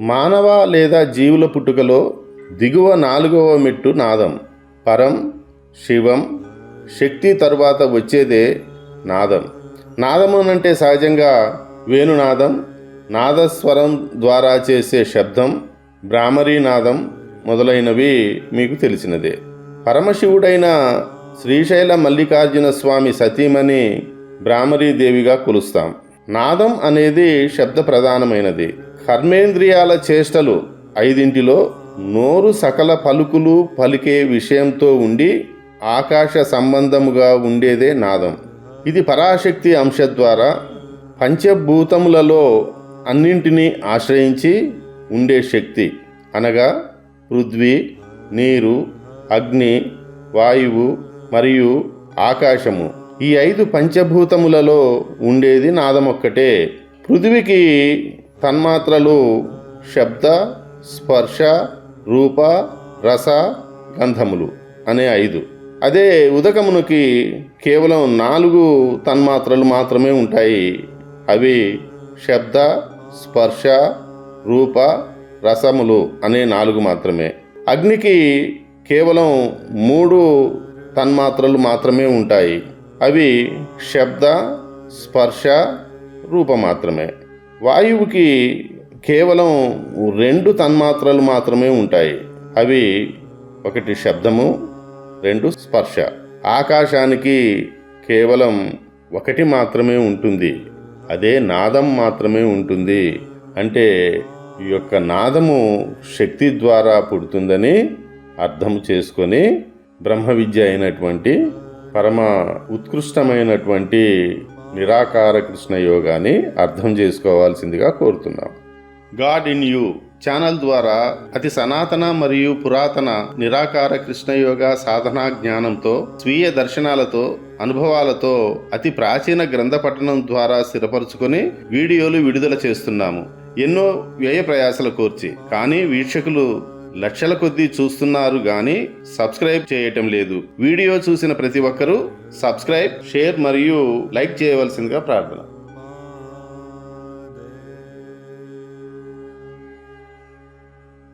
మానవ లేదా జీవుల పుట్టుకలో దిగువ నాలుగవ మెట్టు నాదం. పరం శివం శక్తి తరువాత వచ్చేదే నాదం. నాదము అంటే సహజంగా వేణునాదం నాదస్వరం ద్వారా చేసే శబ్దం భ్రామరీ నాదం మొదలైనవి మీకు తెలిసినదే. పరమశివుడైన శ్రీశైల మల్లికార్జున స్వామి సతీమణి దేవిగా కొలుస్తాం. నాదం అనేది శబ్ద ప్రధానమైనది కర్మేంద్రియాల చేష్టలు ఐదింటిలో నోరు సకల పలుకులు పలికే విషయంతో ఉండి ఆకాశ సంబంధముగా ఉండేదే నాదం. ఇది పరాశక్తి అంశ ద్వారా పంచభూతములలో అన్నింటినీ ఆశ్రయించి ఉండే శక్తి. అనగా పృథ్వీ నీరు అగ్ని వాయువు మరియు ఆకాశము. ఈ ఐదు పంచభూతములలో ఉండేది నాదమొక్కటే. పృథ్వీకి తన్మాత్రలు శబ్ద స్పర్శ రూప రస గంధములు అనే ఐదు. అదే ఉదకమునికి కేవలం నాలుగు తన్మాత్రలు మాత్రమే ఉంటాయి. అవి శబ్ద స్పర్శ రూప రసములు అనే నాలుగు మాత్రమే. అగ్నికి కేవలం మూడు తన్మాత్రలు మాత్రమే ఉంటాయి. అవి శబ్ద స్పర్శ రూప మాత్రమే వాయువుకి కేవలం రెండు తన్మాత్రలు మాత్రమే ఉంటాయి. అవి ఒకటి శబ్దము రెండు స్పర్శ. ఆకాశానికి కేవలం ఒకటి మాత్రమే ఉంటుంది. అదే నాదం మాత్రమే ఉంటుంది. అంటే ఈ యొక్క నాదము శక్తి ద్వారా పుడుతుందని అర్థం చేసుకొని బ్రహ్మ విద్య అయినటువంటి పరమ ఉత్కృష్టమైనటువంటి నిరాకార కృష్ణ యోగాని అర్థం చేసుకోవాల్సిందిగా కోరుతున్నాం. గాడ్ ఇన్ యూ ఛానల్ ద్వారా అతి సనాతన మరియు పురాతన నిరాకార కృష్ణయోగ సాధనా జ్ఞానంతో స్వీయ దర్శనాలతో అనుభవాలతో అతి ప్రాచీన గ్రంథ పఠనం ద్వారా స్థిరపరచుకొని వీడియోలు విడుదల చేస్తున్నాము. ఎన్నో వ్యయ ప్రయాసలు కోర్చి. కానీ వీక్షకులు లక్షల కొద్దీ చూస్తున్నారు కానీ సబ్స్క్రైబ్ చేయటం లేదు. వీడియో చూసిన ప్రతి ఒక్కరూ సబ్స్క్రైబ్ షేర్ మరియు లైక్ చేయవలసిందిగా ప్రార్థన.